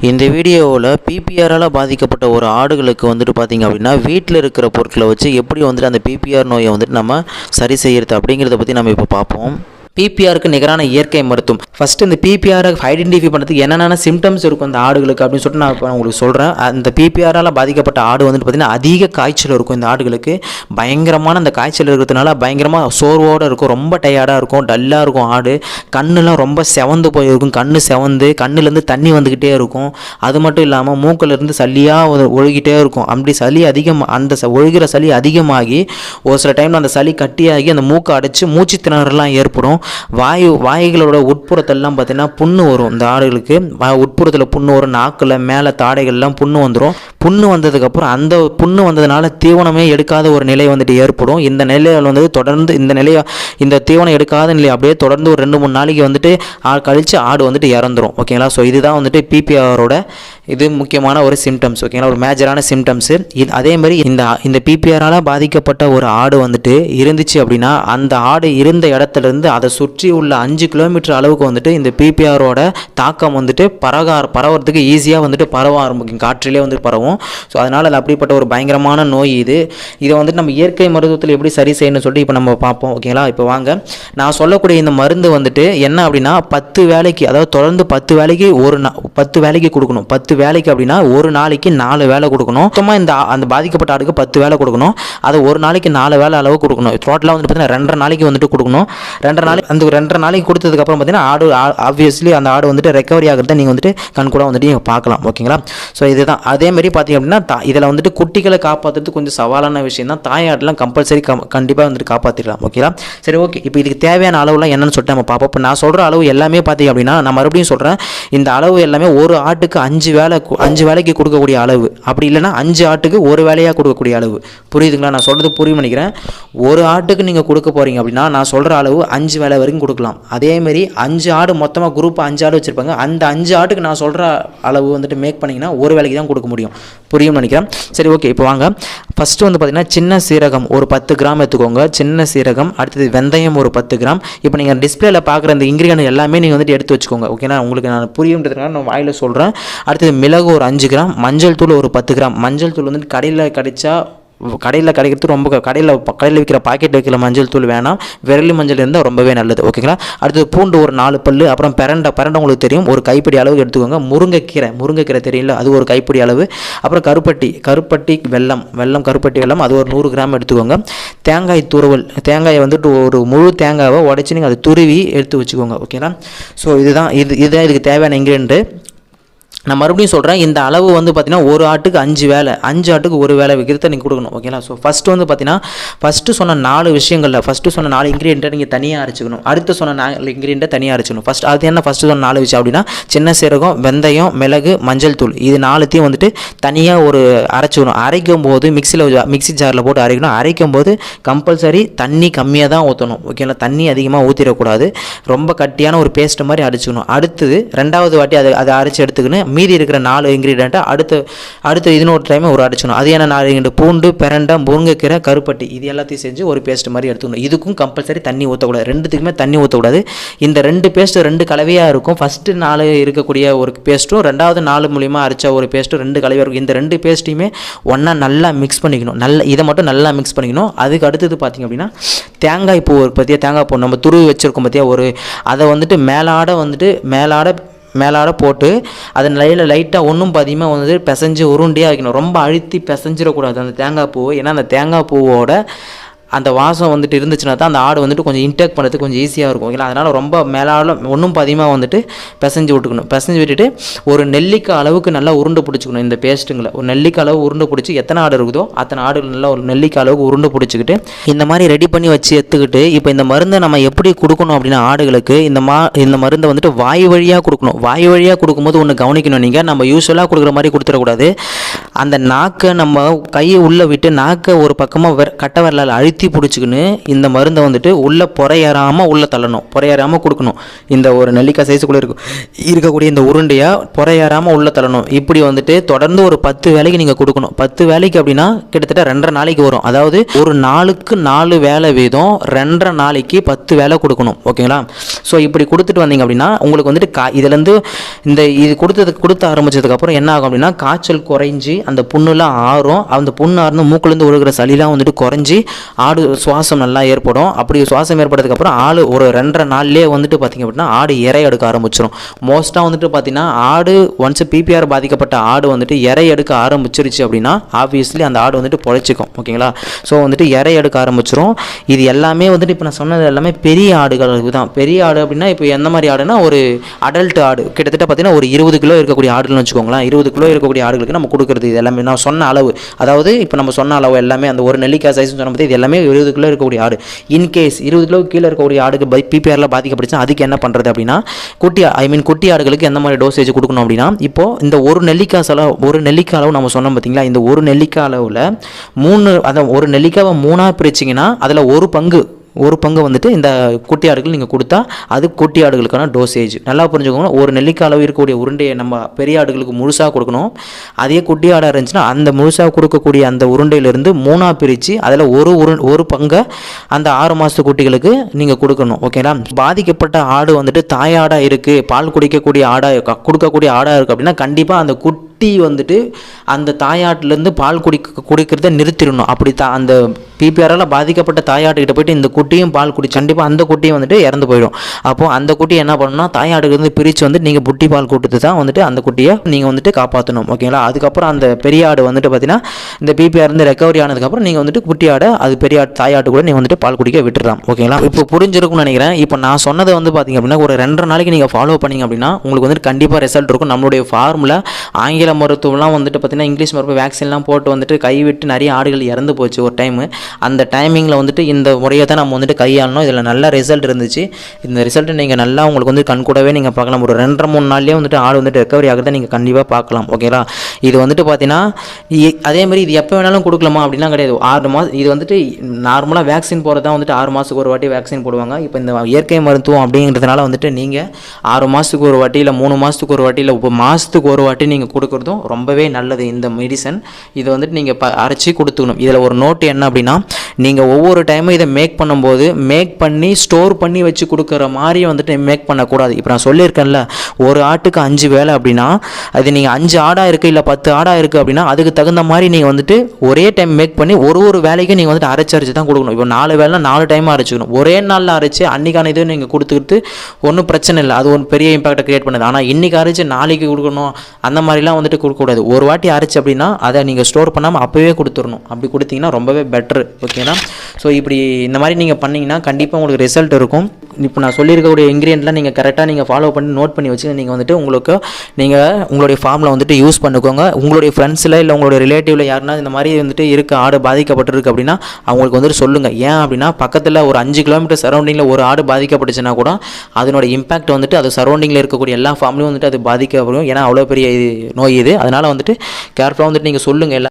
இந்த வீடியோவில் பிபிஆரால் பாதிக்கப்பட்ட ஒரு ஆடுகளுக்கு வந்துட்டு பார்த்திங்க அப்படின்னா வீட்டில் இருக்கிற பொருட்களை வச்சு எப்படி வந்துட்டு அந்த பிபிஆர் நோயை வந்துட்டு நம்ம சரி செய்கிறது அப்படிங்கிறத பற்றி நம்ம இப்போ பார்ப்போம் பிபிஆருக்கு நிகரான இயற்கை மருத்துவம். ஃபஸ்ட்டு இந்த பிபிஆரை ஐடென்டிஃபை பண்ணுறதுக்கு என்னென்ன சிம்டம்ஸ் இருக்கும் அந்த ஆடுகளுக்கு அப்படின்னு சொல்லிட்டு நான் உங்களுக்கு சொல்கிறேன் அந்த பிபிஆரால் பாதிக்கப்பட்ட ஆடு வந்துட்டு பார்த்திங்கன்னா அதிக காய்ச்சல் இருக்கும் இந்த ஆடுகளுக்கு. பயங்கரமான அந்த காய்ச்சல் இருக்கிறதுனால பயங்கரமாக சோர்வோடு இருக்கும் ரொம்ப டயர்டாக இருக்கும் டல்லாக இருக்கும் ஆடு. கண்ணுலாம் ரொம்ப செவந்து போயிருக்கும் கண் செவந்து கண்ணுலேருந்து தண்ணி வந்துக்கிட்டே இருக்கும். அது மட்டும் இல்லாமல் மூக்கிலேருந்து சளியாக ஒழுகிட்டே இருக்கும். அப்படி சளி அதிகம் அந்த ச- ஒழுகிற சளி அதிகமாகி ஒரு சில டைமில் அந்த சளி கட்டியாகி அந்த மூக்கை அடைச்சி மூச்சு திணறலாம் ஏற்படும். வாயு வாய்களோட உட்புறத்தெல்லாம் பார்த்தீங்கன்னா புண்ணு வரும் இந்த ஆடுகளுக்கு உட்புறத்தில் புண்ணு வரும் நாக்கில் மேலே தாடைகள்லாம் புண்ணு வந்துடும் புண்ணு வந்ததுக்கப்புறம் அந்த புண்ணு வந்ததுனால தீவனமே எடுக்காத ஒரு நிலை வந்துட்டு ஏற்படும். இந்த நிலையில் வந்து தொடர்ந்து இந்த நிலையை இந்த தீவனம் எடுக்காத நிலை அப்படியே தொடர்ந்து ஒரு ரெண்டு மூணு நாளைக்கு வந்துட்டு ஆ கழித்து ஆடு வந்துட்டு இறந்துரும். ஓகேங்களா? ஸோ இதுதான் வந்துட்டு பிபிஆரோட இது முக்கியமான ஒரு சிம்டம்ஸ் ஓகேங்களா? ஒரு மேஜரான சிம்டம்ஸு இது அதே மாதிரி இந்த இந்த பிபிஆரால் பாதிக்கப்பட்ட ஒரு ஆடு வந்துட்டு இருந்துச்சு அப்படின்னா அந்த ஆடு இருந்த இடத்துல இருந்து அதை சுற்றி உள்ள அஞ்சு கிலோமீட்டர் அளவுக்கு வந்துட்டு இந்த பிபிஆரோட தாக்கம் வந்துட்டு பரக பரவறதுக்கு ஈஸியாக வந்துட்டு பரவ ஆரம்பிக்கும். காற்றிலே வந்துட்டு பரவும். ஸோ அதனால் அது அப்படிப்பட்ட ஒரு பயங்கரமான நோய் இது. இதை வந்துட்டு நம்ம இயற்கை மருத்துவத்தில் எப்படி சரி செய்யணும்னு சொல்லிட்டு இப்போ நம்ம பார்ப்போம். ஓகேங்களா இப்போ வாங்க. நான் சொல்லக்கூடிய இந்த மருந்து வந்துட்டு என்ன அப்படின்னா பத்து வேலைக்கு அதாவது தொடர்ந்து பத்து வேலைக்கு ஒரு நா பத்து வேலைக்கு கொடுக்கணும். பத்து வேலைக்கு அப்படின்னா ஒரு நாளைக்கு நாலு வேலை கொடுக்கணும். மொத்தமாக இந்த அந்த பாதிக்கப்பட்ட ஆளுக்கு பத்து வேலை கொடுக்கணும். அதை ஒரு நாளைக்கு நாலு வேலை அளவு கொடுக்கணும். டோட்டலாக வந்து பார்த்தீங்கன்னா ரெண்டரை நாளைக்கு வந்துட்டு கொடுக்கணும். ரெண்டரை நாளைக்கு அந்த ஒரு ரெண்டரை நாளைக்கு கொடுத்ததுக்கப்புறம் பார்த்தீங்கன்னா ஆடு ஆப்வியஸ்லி அந்த ஆடு வந்துட்டு ரெக்கவரி ஆகிறத நீங்கள் வந்துட்டு கண் கூட வந்துட்டு நீங்கள் பார்க்கலாம். ஓகேங்களா? ஸோ இதுதான். அதே மாதிரி பார்த்தீங்க அப்படின்னா இதில் வந்துட்டு குட்டிகளை காப்பாற்றுறது கொஞ்சம் சவாலான விஷயம் தான். தாயாடெலாம் கம்பல்சரி கம் கண்டிப்பாக வந்துட்டு காப்பாற்றிடலாம் ஓகேங்களா? சரி ஓகே. இப்போ இதுக்கு தேவையான அளவுலாம் என்னென்னு சொல்லிட்டு நம்ம பார்ப்போம். இப்போ நான் சொல்கிற அளவு எல்லாமே பார்த்தீங்க அப்படின்னா நான் மறுபடியும் சொல்கிறேன் இந்த அளவு எல்லாமே ஒரு ஆட்டுக்கு அஞ்சு வேலை அஞ்சு வேலைக்கு கொடுக்கக்கூடிய அளவு. அப்படி இல்லைன்னா அஞ்சு ஆட்டுக்கு ஒரு வேலையாக கொடுக்கக்கூடிய அளவு. புரியுதுங்களா? நான் சொல்கிறது புரியும் நினைக்கிறேன். ஒரு ஆட்டுக்கு நீங்கள் கொடுக்க போகிறீங்க அப்படின்னா நான் சொல்கிற அளவு அஞ்சு வேலை வரைக்கும் கொடுக்கலாம். அதேமாரி அஞ்சு ஆடு மொத்தமாக குரூப் அஞ்சு ஆடு வச்சுருப்பாங்க. அந்த அஞ்சு ஆட்டுக்கு நான் சொல்கிற அளவு வந்துட்டு மேக் பண்ணிங்கன்னா ஒரு வேலைக்கு தான் கொடுக்க முடியும். புரியும் நினைக்கிறேன். சரி ஓகே இப்போ வாங்க. ஃபஸ்ட்டு வந்து பார்த்திங்கன்னா சின்ன சீரகம் ஒரு பத்து கிராம் எடுத்துக்கோங்க. சின்ன சீரகம் அடுத்தது வெந்தயம் ஒரு பத்து கிராம் இப்போ நீங்கள் டிஸ்பிளேல பார்க்குற இந்த இன்க்ரீடியன்ட் எல்லாமே நீங்கள் வந்துட்டு எடுத்து வச்சுக்கோங்க. ஓகேனா உங்களுக்கு நான் புரியுன்றதுனால நான் வாயில் சொல்கிறேன் அடுத்தது மிளகு ஒரு அஞ்சு கிராம் மஞ்சள் தூள் ஒரு பத்து கிராம் மஞ்சள் தூள் வந்துட்டு கடையில் கிடைச்சா கடையில் கிடைக்கிறது ரொம்ப கடையில் கடையில் விற்கிற பாக்கெட் வைக்கிற மஞ்சள் தூள் வேணாம். விரலி மஞ்சள் இருந்தால் ரொம்பவே நல்லது. ஓகேங்களா அடுத்தது பூண்டு ஒரு நாலு பல் அப்புறம் பிரண்டை பிரண்டை உங்களுக்கு தெரியும். ஒரு கைப்பிடி அளவுக்கு எடுத்துக்கோங்க. முருங்கைக்கீரை முருங்கைக்கீரை தெரியல அது ஒரு கைப்பிடி அளவு. அப்புறம் கருப்பட்டி கருப்பட்டி வெல்லம் வெல்லம் கருப்பட்டி வெல்லம் அது ஒரு நூறு கிராம் எடுத்துக்கோங்க. தேங்காய் துருவல் தேங்காயை வந்துட்டு ஒரு முழு தேங்காவை உடச்சி நீங்கள் அதை துருவி எடுத்து வச்சுக்கோங்க. ஓகேங்களா ஸோ இதுதான் இது இதுதான் இதுக்கு தேவையான இன்க்ரீடியன்ட்டு நான் மறுபடியும் சொல்கிறேன் இந்த அளவு வந்து பார்த்தீங்கன்னா ஒரு ஆட்டுக்கு அஞ்சு வேலை அஞ்சு ஆட்டுக்கு ஒரு வேலை விற்கிறத நீங்கள் கொடுக்கணும் ஓகேங்களா ஸோ ஃபஸ்ட்டு வந்து பார்த்தீங்கன்னா ஃபஸ்ட்டு சொன்ன நாலு விஷயங்களில் ஃபஸ்ட்டு சொன்ன நாலு இன்க்ரீடியண்ட்டை நீங்கள் தனியாக அரைச்சிக்கணும். அடுத்து சொன்ன நாலு இன்க்ரீடியண்ட்டை தனியாக அரைச்சிக்கணும். ஃபஸ்ட் அது என்ன ஃபஸ்ட்டு சொன்ன நாலு விஷயம் அப்படின்னா சின்ன சீரகம் வெந்தயம் மிளகு மஞ்சள் தூள் இது நாலுத்தையும் வந்துட்டு தனியாக ஒரு அரைச்சிக்கணும். அரைக்கும் போது மிக்சியில் மிக்ஸி ஜாரில் போட்டு அரைக்கணும். அரைக்கும் போது கம்பல்சரி தண்ணி கம்மியாக தான் ஊற்றணும் ஓகேங்களா தண்ணி அதிகமாக ஊற்றிடக்கூடாது ரொம்ப கட்டியான ஒரு பேஸ்ட் மாதிரி அரைச்சிக்கணும் அடுத்தது ரெண்டாவது வாட்டி அதை அதை அரைச்சி எடுத்துக்கின்னு மீதி இருக்கிற நாலு இன்க்ரீடியண்ட்டை அடுத்து அடுத்து இன்னொரு டைம் ஒரு அடிச்சணும் அது என்ன? நாலு ingredient? பூண்டு பிரண்டை முருங்கைக்கீரை கருப்பட்டி. இது எல்லாத்தையும் செஞ்சு ஒரு பேஸ்ட் மாதிரி எடுத்துக்கணும். இதுக்கும் கம்பல்சரி தண்ணி ஊற்றக்கூடாது ரெண்டுத்துக்குமே தண்ணி ஊற்றக்கூடாது இந்த ரெண்டு பேஸ்ட்டு ரெண்டு கலவையாக இருக்கும். ஃபஸ்ட்டு நாலு இருக்கக்கூடிய ஒரு பேஸ்ட்டும் ரெண்டாவது நாலு மூலியமாக அரைச்ச ஒரு பேஸ்ட்டும் ரெண்டு கலவையாக இருக்கும். இந்த ரெண்டு பேஸ்ட்டையுமே ஒன்றா நல்லா மிக்ஸ் பண்ணிக்கணும். நல்ல இதை மட்டும் நல்லா மிக்ஸ் பண்ணிக்கணும். அதுக்கு அடுத்தது பார்த்திங்க அப்படின்னா தேங்காய் பூ ஒரு பற்றியா தேங்காய் பூ நம்ம துருவி வச்சுருக்கோம் பார்த்தியா ஒரு அதை வந்துட்டு மேலாட வந்துட்டு மேலாட மேலாட போட்டு அதை லைல லைட்டாக ஒன்றும் பாதியமாக வந்து பிசைஞ்சு உருண்டையாக வைக்கணும். ரொம்ப அழுத்தி பிசைஞ்சிடக்கூடாது அந்த தேங்காய் பூ ஏன்னா அந்த தேங்காய் பூவோட அந்த வாசம் வந்துட்டு இருந்துச்சுன்னா தான் அந்த ஆடு வந்துட்டு கொஞ்சம் இன்டேக் பண்ணுறதுக்கு கொஞ்சம் ஈஸியாக இருக்கும். ஓகேங்களா அதனால் ரொம்ப மேலாலும் ஒன்றும் பதிகமாக வந்துட்டு பிசைஞ்சு விட்டுக்கணும். பிசைஞ்சு விட்டுட்டு ஒரு நெல்லிக்காய் அளவுக்கு நல்லா உருண்டை பிடிச்சிக்கணும் இந்த பேஸ்ட்டுங்களை ஒரு நெல்லிக்காய் அளவு உருண்டை பிடிச்சி எத்தனை ஆடு இருக்குதோ அத்தனை ஆடுகள் நல்லா ஒரு நெல்லிக்காய் அளவுக்கு உருண்டை பிடிச்சிக்கிட்டு இந்த மாதிரி ரெடி பண்ணி வச்சு எடுத்துக்கிட்டு இப்போ இந்த மருந்தை நம்ம எப்படி கொடுக்கணும் அப்படின்னா ஆடுகளுக்கு இந்த மா இந்த மருந்தை வந்துட்டு வாய் வழியாக கொடுக்கணும். வாய் வழியாக கொடுக்கும்போது ஒன்று கவனிக்கணும் நீங்கள் நம்ம யூஸ்வலாக கொடுக்குற மாதிரி கொடுத்துடக்கூடாது. அந்த நாக்கை நம்ம கையை உள்ளே விட்டு நாக்கை ஒரு பக்கமாக வெ கட்டை வரலால் அழுத்தி பிடிச்சிக்கின்னு இந்த மருந்தை வந்துட்டு உள்ளே புறையறாமல் உள்ளே தள்ளணும். புறையறாமல் கொடுக்கணும். இந்த ஒரு நெல்லிக்காய் சைஸுக்குள்ளே இருக்கும் இருக்கக்கூடிய இந்த உருண்டையாக புறையறாமல் உள்ளே தள்ளணும். இப்படி வந்துட்டு தொடர்ந்து ஒரு பத்து வேலைக்கு நீங்கள் கொடுக்கணும். பத்து வேலைக்கு அப்படின்னா கிட்டத்தட்ட ரெண்டரை நாளைக்கு வரும். அதாவது ஒரு நாளுக்கு நாலு வேலை வீதம் ரெண்டரை நாளைக்கு பத்து வேலை கொடுக்கணும். ஓகேங்களா? ஸோ இப்படி கொடுத்துட்டு வந்தீங்க அப்படின்னா உங்களுக்கு வந்துட்டு கா இதுலேருந்து இந்த இது கொடுத்ததுக்கு கொடுத்து ஆரம்பிச்சதுக்கப்புறம் என்ன ஆகும் அப்படின்னா காய்ச்சல் குறைஞ்சி அந்த புண்ணுலாம் ஆறும் அந்த புண்ணு ஆறுந்து மூக்குலேருந்து ஒழுகிற சளிலாம் வந்துட்டு குறைஞ்சி ஆடு சுவாசம் நல்லா ஏற்படும். அப்படி சுவாசம் ஏற்பட்டதுக்கப்புறம் ஆடு ஒரு ரெண்டரை நாள்லேயே வந்துட்டு பார்த்திங்க அப்படின்னா ஆடு இறை எடுக்க ஆரம்பிச்சிடும் மோஸ்ட்டாக வந்துட்டு பார்த்திங்கன்னா ஆடு ஒன்ஸ் பிபிஆர் பாதிக்கப்பட்ட ஆடு வந்துட்டு இறை எடுக்க ஆரம்பிச்சிருச்சு அப்படின்னா ஆப்வியஸ்லி அந்த ஆடு வந்துட்டு பொழைச்சிக்கும். ஓகேங்களா? ஸோ வந்துட்டு இறை எடுக்க ஆரம்பிச்சிரும். இது எல்லாமே வந்துட்டு இப்போ நான் சொன்னது எல்லாமே பெரிய ஆடுகளுக்கு தான். பெரிய ஆடு அப்படின்னா இப்போ எந்த மாதிரி ஆடுனா ஒரு அடல்ட் ஆடு. கிட்டத்தட்ட பார்த்தீங்கன்னா ஒரு இருபது கிலோ இருக்கக்கூடிய ஆடுன்னு வச்சுக்கோங்களேன். இருபது கிலோ இருக்கக்கூடிய ஆடுகளுக்கு நம்ம கொடுக்குறது இது. எல்லாமே நான் சொன்ன அளவு. அதாவது இப்போ நம்ம சொன்ன அளவு எல்லாமே அந்த ஒரு நெல்லிக்காய் சைஸ் சொன்ன பற்றி இது எல்லாமே இருபது கிலோ இருக்கக்கூடிய ஆடு. இன்கேஸ் இருபது கிலோ கீழே இருக்கக்கூடிய ஆடுக்கு பை பிபிஆரில் பாதிக்கப்படுச்சு அதுக்கு என்ன பண்ணுறது அப்படின்னா குட்டி ஐ மீன் குட்டி ஆடுகளுக்கு எந்த மாதிரி டோசேஜ் கொடுக்கணும் அப்படின்னா இப்போது இந்த ஒரு நெல்லிக்காய் செலவு ஒரு நெல்லிக்காய் அளவு நம்ம சொன்னோம் பார்த்தீங்களா இந்த ஒரு நெல்லிக்காய் அளவில் மூணு அதான் ஒரு நெல்லிக்காவை மூணாக பிரிச்சிங்கன்னா அதில் ஒரு பங்கு ஒரு பங்கு வந்துட்டு இந்த குட்டி ஆடுகள் நீங்கள் கொடுத்தா அது குட்டி ஆடுகளுக்கான டோசேஜ் நல்லா புரிஞ்சுக்கோங்க. ஒரு நெல்லிக்காய் அளவு இருக்கக்கூடிய உருண்டையை நம்ம பெரிய ஆடுகளுக்கு முழுசாக கொடுக்கணும். அதே குட்டி ஆடாக இருந்துச்சுன்னா அந்த முழுசாக கொடுக்கக்கூடிய அந்த உருண்டையிலிருந்து மூணாக பிரித்து அதில் ஒரு உரு ஒரு பங்கை அந்த ஆறு மாதத்து குட்டிகளுக்கு நீங்கள் கொடுக்கணும். ஓகேங்களா பாதிக்கப்பட்ட ஆடு வந்துட்டு தாயாடாக இருக்குது பால் குடிக்கக்கூடிய ஆடாக கொடுக்கக்கூடிய ஆடாக இருக்குது அப்படின்னா கண்டிப்பாக அந்த குட் குட்டி வந்துட்டு அந்த தாயாட்டிலேருந்து பால் குடிக்க குடிக்கிறத நிறுத்திடணும். அப்படி தா அந்த பிபிஆரால் பாதிக்கப்பட்ட தாயாட்டுக்கிட்ட போயிட்டு இந்த குட்டியும் பால் குடி கண்டிப்பாக அந்த குட்டியும் வந்துட்டு இறந்து போயிடும். அப்போது அந்த குட்டி என்ன பண்ணணும்னா தாயாட்டுக்கு பிரித்து வந்து நீங்கள் புட்டி பால் கொடுத்து தான் வந்துட்டு அந்த குட்டியை நீங்கள் வந்துட்டு காப்பாற்றணும் ஓகேங்களா? அதுக்கப்புறம் அந்த பெரிய ஆடு வந்துட்டு பார்த்தீங்கன்னா இந்த பிபிஆர் இருந்து ரெக்கவரி ஆனதுக்கப்புறம் நீங்கள் வந்துட்டு குட்டி ஆடை அது பெரிய ஆடு தாயாட்டு கூட நீங்கள் வந்துட்டு பால் குடிக்க விட்டுடலாம் ஓகேங்களா? இப்போ புரிஞ்சிருக்கும்னு நினைக்கிறேன். இப்போ நான் சொன்னதை வந்து பார்த்தீங்க அப்படின்னா ஒரு ரெண்டரை நாளைக்கு நீங்கள் ஃபாலோ பண்ணீங்க அப்படின்னா உங்களுக்கு வந்துட்டு கண்டிப்பாக ரிசல்ட் இருக்கும். நம்மளுடைய ஃபார்மில் ஆங்கில மருத்துவம்லாம் வந்துட்டு பார்த்தீங்கன்னா இங்கிலீஷ் மருத்துவ வேக்சின்லாம் போட்டு வந்துட்டு கைவிட்டு நிறைய ஆடுகள் இறந்து போச்சு ஒரு டைமு அந்த டைமிங்கில் வந்துட்டு இந்த முறையை தான் நம்ம வந்துட்டு கையாளணும். இதில் நல்ல ரிசல்ட் இருந்துச்சு. இந்த ரிசல்ட்டை நீங்கள் நல்லா உங்களுக்கு வந்து கண் கூடவே நீங்கள் பார்க்கலாம். ஒரு ரெண்டரை மூணு நாள்லேயே வந்துட்டு ஆடு வந்துட்டு ரெக்கவரி ஆகிறத நீங்கள் கண்டிப்பாக பார்க்கலாம். ஓகேங்களா இது வந்துட்டு பார்த்தீங்கன்னா இ- அதே மாதிரி இது எப்போ வேணாலும் கொடுக்கலாமா? அப்படிலாம் கிடையாது. ஆறு மாதம் இது வந்துட்டு நார்மலாக வேக்சின் போகிறது தான் வந்துட்டு ஆறு மாதத்துக்கு ஒரு வாட்டி வேக்சின் போடுவாங்க. இப்போ இந்த இயற்கை மருத்துவம் அப்படிங்கிறதுனால வந்துட்டு நீங்கள் ஆறு மாதத்துக்கு ஒரு வாட்டி இல்லை மூணு மாதத்துக்கு ஒரு வாட்டி இல்லை இப்போ மாதத்துக்கு ஒரு வாட்டி நீங்கள் கொடுக்குறதும் ரொம்பவே நல்லது. இந்த மெடிசன் இதை வந்துட்டு நீங்கள் ப அரைச்சி கொடுத்துக்கணும். இதில் ஒரு நோட் என்ன அப்படின்னா நீங்கள் ஒவ்வொரு டைமும் இதை மேக் பண்ணும்போது மேக் பண்ணி ஸ்டோர் பண்ணி வச்சு கொடுக்குற மாதிரி வந்துட்டு மேக் பண்ணக்கூடாது. இப்போ நான் சொல்லியிருக்கேன்ல ஒரு ஆட்டுக்கு அஞ்சு வேலை அப்படின்னா அது நீங்கள் அஞ்சு ஆடாக இருக்குது இல்லை பத்து ஆடாக இருக்குது அப்படின்னா அதுக்கு தகுந்த மாதிரி நீங்கள் வந்துட்டு ஒரே டைம் மேக் பண்ணி ஒரு ஒரு வேலைக்கும் நீங்கள் வந்துட்டு அரைச்சி அரைச்சி தான் கொடுக்கணும். இப்போ நாலு வேலைனா நாலு டைம் அரைச்சிக்கணும். ஒரே நாளில் அரைச்சி அன்றைக்கான இது நீங்கள் கொடுத்துக்கிட்டு ஒன்றும் பிரச்சனை இல்லை. அது ஒரு பெரிய இம்பாக்டை கிரியேட் பண்ணுது. ஆனால் இன்றைக்கி அரைச்சி நாளைக்கு கொடுக்கணும். அந்த மாதிரிலாம் வந்துட்டு கொடுக்கக்கூடாது. ஒரு வாட்டி அரைச்சி அப்படின்னா அதை நீங்கள் ஸ்டோர் பண்ணாமல் அப்போவே கொடுத்துடணும். அப்படி கொடுத்தீங்கன்னா ரொம்பவே பெட்ரு ஓகேனா ஸோ இப்படி இந்த மாதிரி நீங்கள் பண்ணிங்கன்னா கண்டிப்பாக உங்களுக்கு ரிசல்ட் இருக்கும். இப்போ நான் சொல்லியிருக்கக்கூடிய இன்க்ரீடியன்ட்லாம் நீங்கள் கரெக்டாக நீங்கள் ஃபாலோ பண்ணி நோட் பண்ணி வச்சு நீங்கள் வந்துட்டு உங்களுக்கு நீங்கள் உங்களுடைய ஃபார்மில் வந்துட்டு யூஸ் பண்ணிக்கோங்க. உங்களுடைய ஃப்ரெண்ட்ஸில் இல்லை உங்களுடைய ரிலேட்டிவில் யாருன்னா இந்த மாதிரி வந்துட்டு இருக்க ஆடு பாதிக்கப்பட்டிருக்கு அப்படின்னா அவங்களுக்கு வந்துட்டு சொல்லுங்கள் ஏன் அப்படின்னா பக்கத்தில் ஒரு அஞ்சு கிலோமீட்டர் சரௌண்டிங்கில் ஒரு ஆடு பாதிக்கப்பட்டுச்சுன்னா கூட அதனோட இம்பாக்ட் வந்துட்டு அது சரௌண்டிங்கில் இருக்கக்கூடிய எல்லா ஃபார்ம்லையும் வந்துட்டு அது பாதிக்கப்படும். ஏன்னா அவ்வளோ பெரிய நோய் இது அதனால் வந்துட்டு கேர்ஃபுல்லாக வந்துட்டு நீங்கள் சொல்லுங்கள் எல்லா